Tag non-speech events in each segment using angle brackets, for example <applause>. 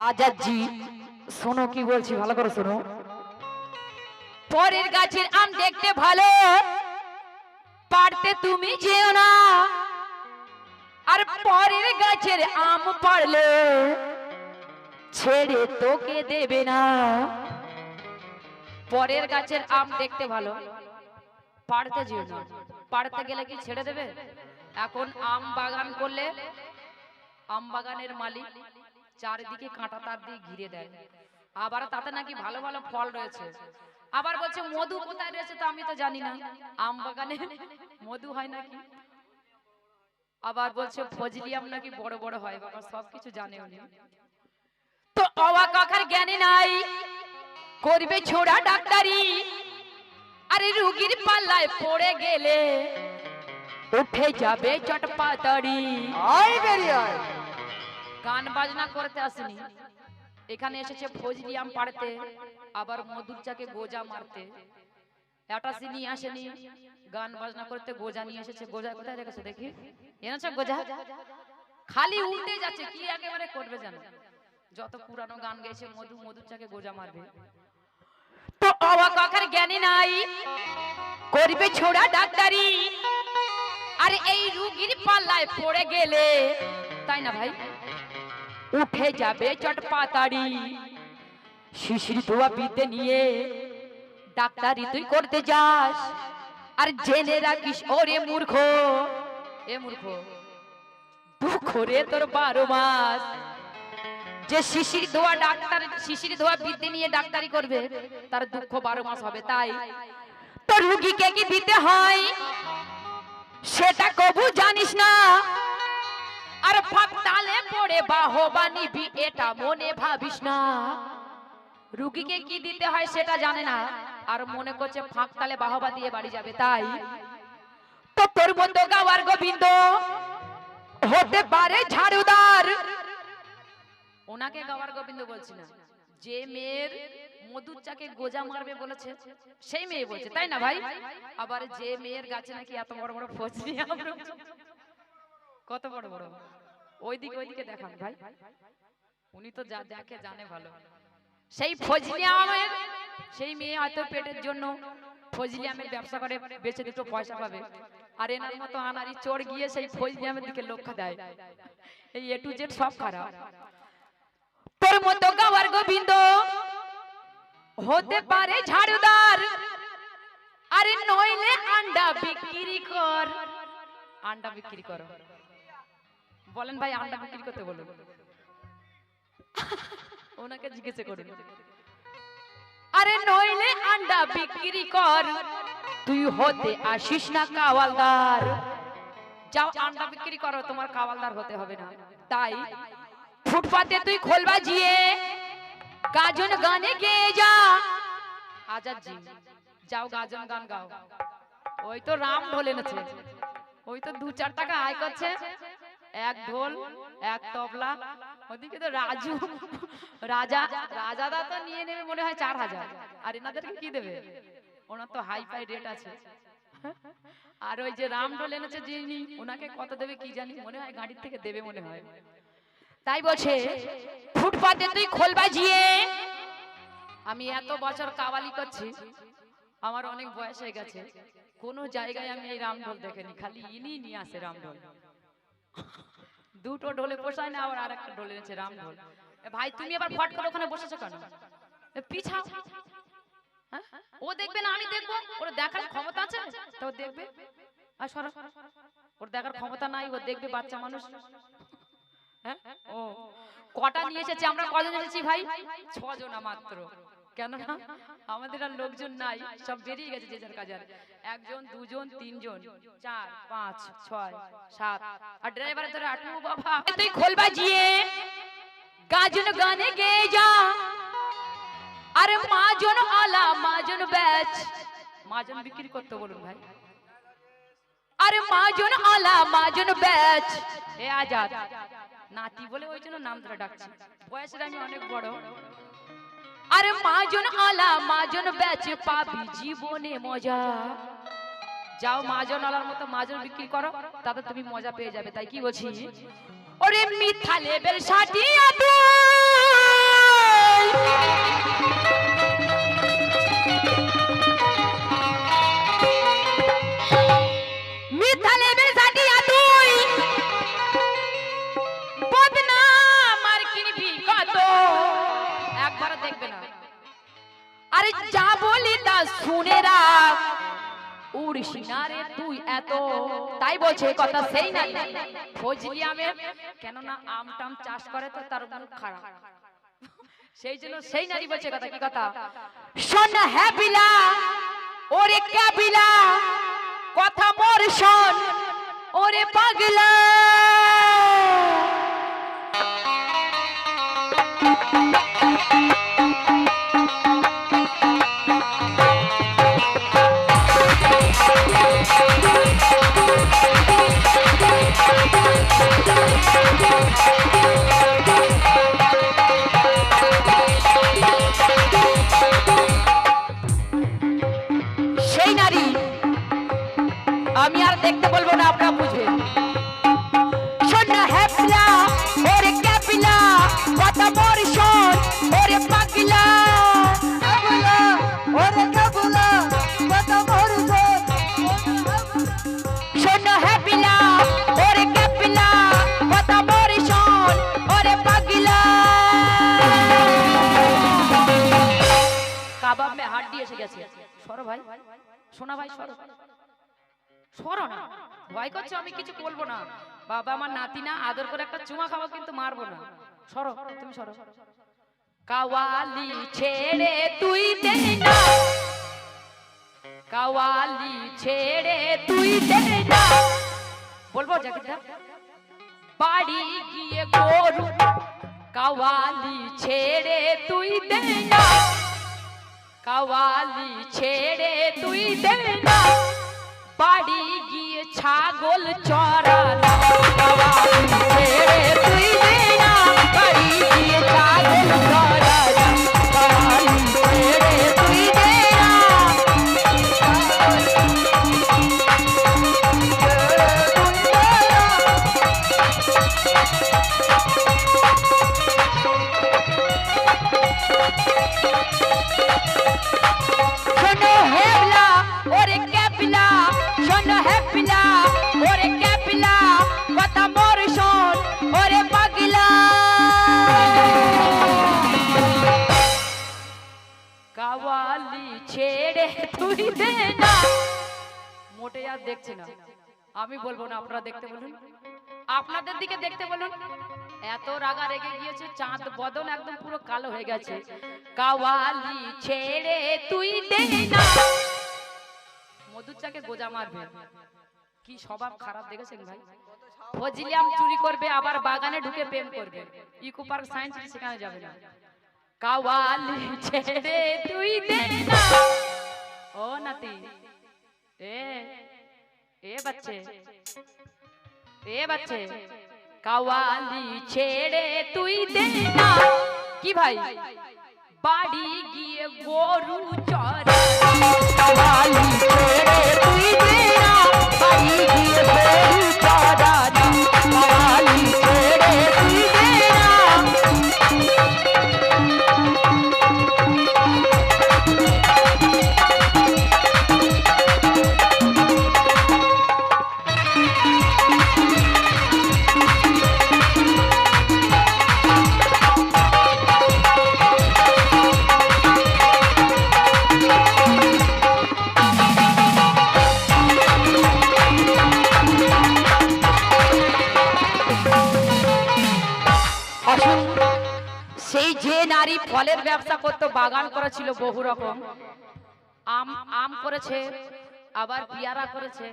আজাজি শোনো কি বলছি, ভালো করে শোনো। পরের গাছের আম দেখতে ভালো, পারতে তুমি যেও না। আর পরের গাছের আম পারলে ছেড়ে তোকে দেবে না। পরের গাছের আম দেখতে ভালো, পারতে যেও না। পারতে গেলে কি ছেড়ে দেবে? এখন আম বাগান করলে, আম বাগানের মালিক চারিদিকে কাঁটা তার দিয়ে ঘিরে দেয়। আবার তাতে নাকি ভালো ভালো ফল রয়েছে। আবার বলছে, মধু কোথায় রয়েছে তো আমি তো জানি না। আম বাগানে মধু হয় নাকি? আবার বলছে, ফজলি আম নাকি বড় বড় হয়। বাবা, সবকিছু জানে উনি। তো অবাক আকার জ্ঞানে নাই, করবে ছোড়া ডাক্তারি। আরে রুগীর পাল্লায় পড়ে গেলে উঠে যাবে চটপাতাড়ি আয় বেরিয়ে আয়। গান বাজনা করতে আসেনি। এখানে এসেছে ফজলি আম পাড়তে, আবার মধুর চাকে গোজা মারতে। এটা সে নিয়ে আসেনি। গান বাজনা করতে গোজা নিয়ে এসেছে। গোজা কোথায় রেখেছে দেখি? এনেছো গোজা? খালি উল্টে যাচ্ছে, কি একেবারে করবে জানো? যত পুরানো গান গেছে মধু মধুর চাকে গোজা মারবে। তো অবাক আকার জ্ঞানী নাই। করবে ছোড়া ডাক্তারি। আর এই রুগীর পাল্লায় পড়ে গেলে, তাই না ভাই? উঠে যাবে চটপাতাড়ি শিশির ধোয়া বিদ্যে নিয়ে ডাক্তারি তুই করতে যাস। আর জেনে রাখিস, ওরে মূর্খ। এ মূর্খ তোর বারো মাস। যে শিশির ধোয়া ডাক্তার, শিশির ধোয়া বিদ্যে নিয়ে ডাক্তারি করবে, তার দুঃখ বারো মাস হবে, তাই। তোর রুগীকে কি দিতে হয়? সেটা কবু জানিস না। আর ফাঁক তালে পড়ে বাহবা নিবি, এটা মনে ভাবিস না। রুগীকে কি দিতে হয় সেটা জানে না, আর মনে করছে ফাঁক বাহবা দিয়ে বাড়ি যাবে, তাই? তো তোর মতো গাওয়ার গোবিন্দ হতে পারে ঝাড়ুদার। ওনাকে গাওয়ার গোবিন্দ বলছি না, যে মেয়ের মধুর চাকে গোজা মারবে বলেছে, সেই মেয়ে বলছে, তাই না ভাই? আবার যে মেয়ের গাছে নাকি এত বড় বড় ফজলি আম রয়েছে। কত বড় বড়? ওইদিকে ওইদিকে দেখান ভাই। উনি তো যা দেখে জানে ভালো। সেই ফজলি আমের সেই মেয়ে হয়তো পেটের জন্য ফজলি আমের ব্যবসা করে বেচে দুটো পয়সা পাবে। আর এনার মতো আনারি চোর গিয়ে সেই ফজলি আমের দিকে লক্ষ্য দেয়। এই এ টু জেড সব খারাপ। তোর মতো গাওয়ার গোবিন্দ হতে পারে ঝাড়ুদার। আরে নইলে আন্ডা বিক্রি কর। আন্ডা বিক্রি করো। বলেন ভাই আন্ডা বিক্রি করতে বলুন। ওনাকে জিজ্ঞেস করুন। আরে নইলে আন্ডা বিক্রি কর, তুই হতে আসিস না কাওয়ালদার। যাও আন্ডা বিক্রি করো, তোমার কাওয়ালদার হতে হবে না। তাই ফুটপাতে তুই খোলবা জিয়ে, গাজন গানে গেয়ে যা। আজাদ জি, যাও গাজন গান গাও। ওই তো রাম ঢোল এনেছে ওই তো দু চার টাকা আয় করছে। এক ঢোল, এক তবলা। ওদিকে তো রাজু, রাজা রাজাদা তো নিয়ে নেবে মনে হয় চার হাজার। আর এনাদেরকে কি দেবে? ওনার তো হাই ফাই রেট আছে। আর ওই যে রাম ঢোল এনেছে যিনি, ওনাকে কত দেবে কি জানি, মনে হয় গাড়ির থেকে দেবে মনে হয়। তাই বলছে, ফুটপাতে তুই খোল বাজিয়ে। আমি এত বছর কাওয়ালি করছি, আমার অনেক বয়স হয়ে গেছে। কোনো জায়গায় আমি এই রামঢোল দেখিনি খালি ইনি নিয়ে আসে রামঢোল দুটো ঢোলে পোষায় না, আবার আরেকটা ঢোল এনেছে রামঢোল এ ভাই, তুমি আবার ফট করে ওখানে বসেছো কেন? এ পিছাও। হ্যাঁ? ও দেখবে না, আমি দেখব। ওর দেখার ক্ষমতা আছে? তো দেখবে। আর সরো। ওর দেখার ক্ষমতা নাই, ও দেখবে বাচ্চা মানুষ। হ্যাঁ? ও। কটা নিয়ে এসেছে? আমরা কজন এসেছি ভাই? ছজনা মাত্র। কেন? আমাদের আর লোকজন নাই সব বেরিয়ে গেছে যে যার কাজে আর। একজন দুজন তিনজন চার পাঁচ ছয় সাত আর ড্রাইভারের ধরে আটু বাবা। তুই খোল বাজিয়ে গাজন গানে গে যা। আরে মাজন আলা মাজন ব্যাচ। মাজন বিক্রি করতে বলুন ভাই। আরে মাজন আলা মাজন ব্যাচ। এ আজাদ নাতি বলে ওই জন্য নাম ধরে ডাকছি। বয়সের আমি অনেক বড়। আরে মাজন আলা, মাজন বেচে পাবি জীবনে মজা। যাও মাজন আলার মতো মাজন বিক্রি করো, তাতে তুমি মজা পেয়ে যাবে, তাই কি বলছি? ওরে মিথ্যা লেবেল সাটিয়া তুই উড়িস না রে তুই এত। তাই বলছে কথা সেই না ফজলি আমের কেননা আম টাম চাষ করে তো তার মুখ খারাপ। <laughs> সেই জন্য সেই নারী বলছে কথা কি কথা? শোন হ্যাবিলা ওরে ক্যাবিলা কথা মোর শোন। ওরে পাগলা। আমি আর দেখতে বলব না আপনারা বুঝবেন। শোন হ্যাপিলা ওরে ক্যাপিলা কথা মোর শোন ওরে পাগলা। ওরে ক্যাপিলা কথা মোর শোন। শোন হ্যাপিলা ওরে ক্যাপিলা কথা মোর শোন ওরে পাগলা। কাবাব মে এসে গেছে। সরো ভাই শোনা ভাই সরো। সরো না। ভয় করছে, আমি কিছু বলব না। বাবা, আমার নাতি না, আদর করে একটা চুমা খাব কিন্তু মারবো না। সরো তুমি সরো কাওয়ালি ছেড়ে তুই দে না। কাওয়ালি ছেড়ে তুই দে না। বলব, জাকিরদা? বাড়ি গিয়ে গরু কাওয়ালি ছেড়ে তুই দে না। কাওয়ালি ছেড়ে তুই দে না। বাড়ি গিয়ে ছাগল গিয়ে ছাগল চড়ানো কাওয়ালি ছেড়ে আর দেখছি না। আমি বলব না, আপনারা দেখতে বলুন। আপনাদের দিকে দেখতে বলুন। এত রাগা রেগে গিয়েছে, চাঁদ বদন একদম পুরো কালো হয়ে গেছে। কাওয়ালি ছেড়ে তুই দে না। মধুর চাকে গোজা মারবে। কি স্বভাব খারাপ দেখেছেন ভাই? ফজিলিয়াম চুরি করবে, আবার বাগানে ঢুকে প্রেম করবে। ইকো পার্ক সায়েন্স সেখানে যাবে না। কাওয়ালি ছেড়ে তুই দে না। ও নাতি। এ এ বাচ্চে এ বাচ্চে কাওয়ালি ছেড়ে তুই দে না। কি ভাই? বাড়ি গিয়ে গরু চড়া কাওয়ালি ছেড়ে তুই দে না। বাড়ি গিয়ে নারী ফলের ব্যবসা করতো, বাগান করেছিল বহু রকম। আম আম করেছে, আবার পিয়ারা করেছে,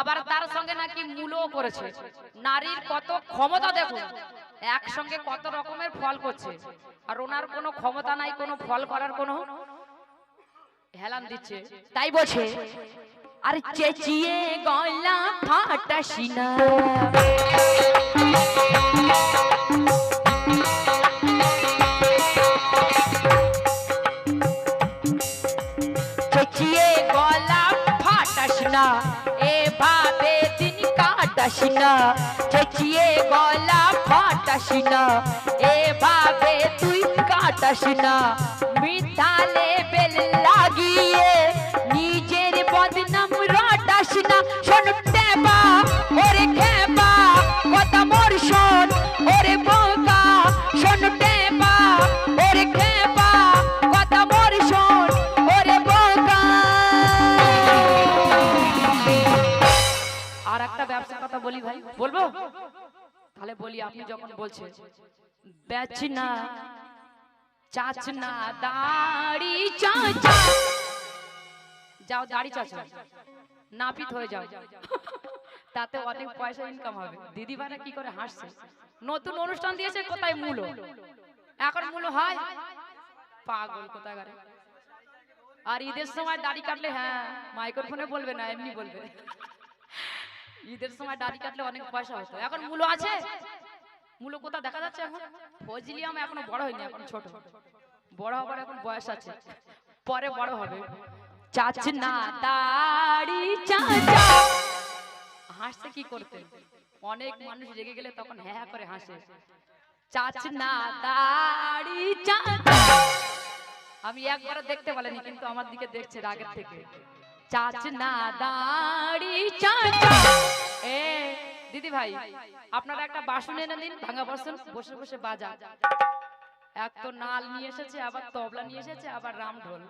আবার তার সঙ্গে নাকি মূলও করেছে। নারীর কত ক্ষমতা দেখুন, একসঙ্গে কত রকমের ফল করছে। আর ওনার কোনো ক্ষমতা নাই, কোনো ফল করার কোনো হেলান দিচ্ছে। তাই বলছে, আর চেঁচিয়ে গলা ফাটাসি কাটাস না চেঁচিয়ে গলা ফাটাস না এভাবে তুই কাটাস না মিথালে বেল লাগিয়ে বলব? তাহলে বলি, আপনি যখন বলছেন, বেচনা, চাচনা, দাড়ি, চাচা। যাও, দাড়ি, চাচা। নাপিত হয়ে যাও। তাতে অনেক পয়সা ইনকাম হবে। দিদি ভাইরা কি করে হাসছে? নতুন অনুষ্ঠান দিয়েছে, কোথায় মূলো? এখন মূলো হয়? পাগল কোথায় আর ঈদের সময় দাড়ি কাটলে হ্যাঁ মাইক্রোফোনে বলবে না, এমনি বলবে। ঈদের সময় দাড়ি কাটলে অনেক পয়সা হতো। এখন মূলো আছে? মূলো কোথাও দেখা যাচ্ছে এখন? ফজলিয়াম এখনও বড় হয়নি এখন ছোট। বড় হবার এখন বয়স আছে। পরে বড় হবে। চাচনা দাড়ি চাচা। হাসছে কি করতে? অনেক মানুষ রেগে গেলে তখন হ্যাঁ হ্যাঁ করে হাসে। চাচনা দাড়ি চাচা। আমি একবারও দেখতে পারিনি কিন্তু আমার দিকে দেখছে রাগের থেকে। চাচনা দাড়ি চাচা এ দিদি ভাই আপনারা একটা বাসন এনে দিন ভাঙা বাসন বসে বসে বাজা এক তো নাল নিয়ে এসেছে আবার তবলা নিয়ে এসেছে আবার রাম ঢোল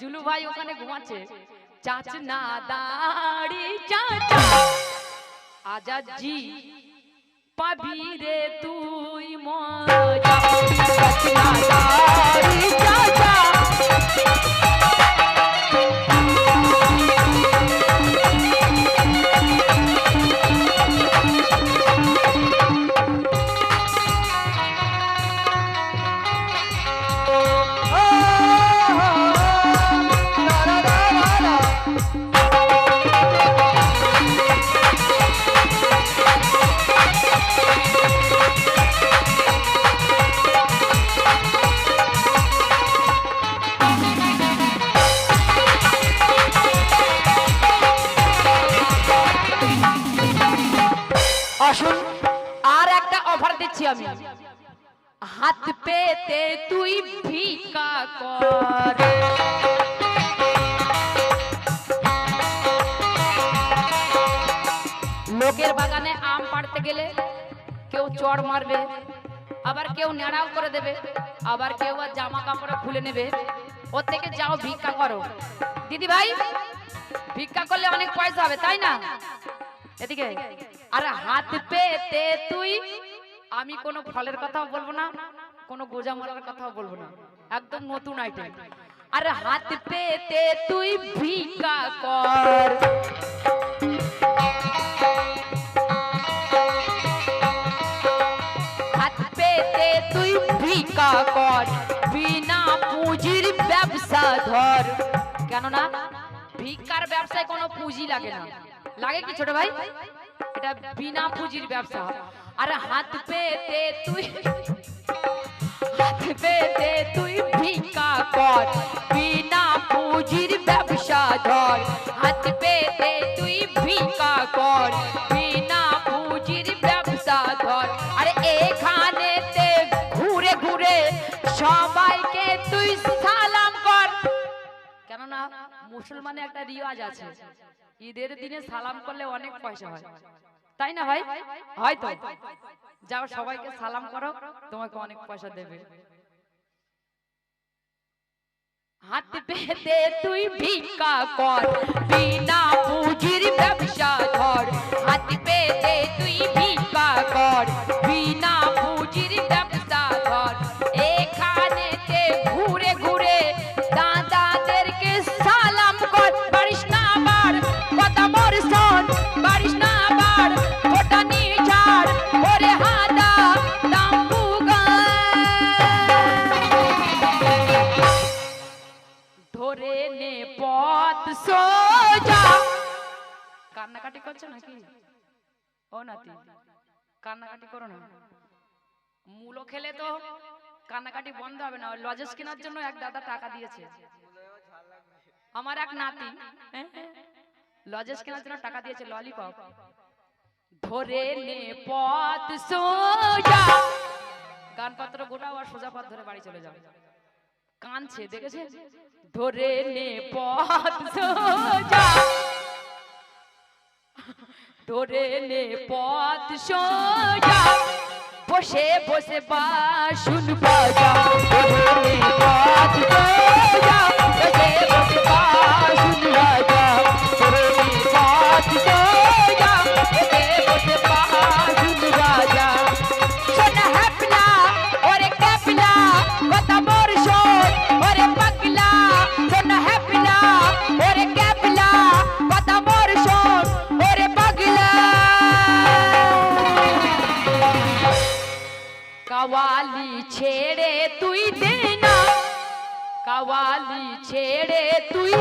জুলু ভাই ওখানে ঘুমাচ্ছে। চাচনা দাড়ি চাচা আজাদ জি পাবি রে তুই আবার কেউ নেড়াও করে দেবে, আবার কেউ আর জামা কাপড় খুলে নেবে। ওর থেকে যাও, ভিক্ষা করো। দিদি ভাই, ভিক্ষা করলে অনেক পয়সা হবে, তাই না? এদিকে, আর হাত পেতে তুই, আমি কোনো ফলের কথাও বলব না, কোনো গোজা মারার কথাও বলব না। একদম নতুন আইটেম আর হাত পেতে তুই ভিক্ষা কর। ভিক্ষা কর, বিনা পুঁজির ব্যবসা ধর। কেননা, ভিক্ষার ব্যবসায় কোনো পুঁজি লাগে না। লাগে কি ছোট ভাই? এটা বিনা পুঁজির ব্যবসা। আর হাত পেতে তুই হাত পেতে তুই ভিক্ষা কর, বিনা পুঁজির ব্যবসা ধর। হাত পেতে তুই ভিক্ষা কর সবাইকে তুই সালাম কর। কেননা মুসলমানে একটা রিওয়াজ আছে, ঈদের দিনে সালাম করলে অনেক পয়সা হয়। তাই না ভাই? হয়তো। যাও, সবাইকে সালাম করো, তোমাকে অনেক পয়সা দেবে। হাত পেতে তুই ভিক্ষা কর, বিনা পুঁজির ব্যবসা ধর। হাত পেতে তুই ভিক্ষা কর কান্নাকাটি বন্ধ হবে না, লজেস কেনার জন্য এক দাদা টাকা দিয়েছে। আমার এক নাতি লজেস কেনার জন্য টাকা দিয়েছে ললিপপ। ধরে নে পথ সোজা। গানপত্র গোটাও আর সোজা পথ ধরে বাড়ি চলে যাও। কানছে, দেখেছে? ধরে নে পথ সোজা। ধরে নে পথ সোজা। বসে বসে বা বাজা কাওয়ালি ছেড়ে তুই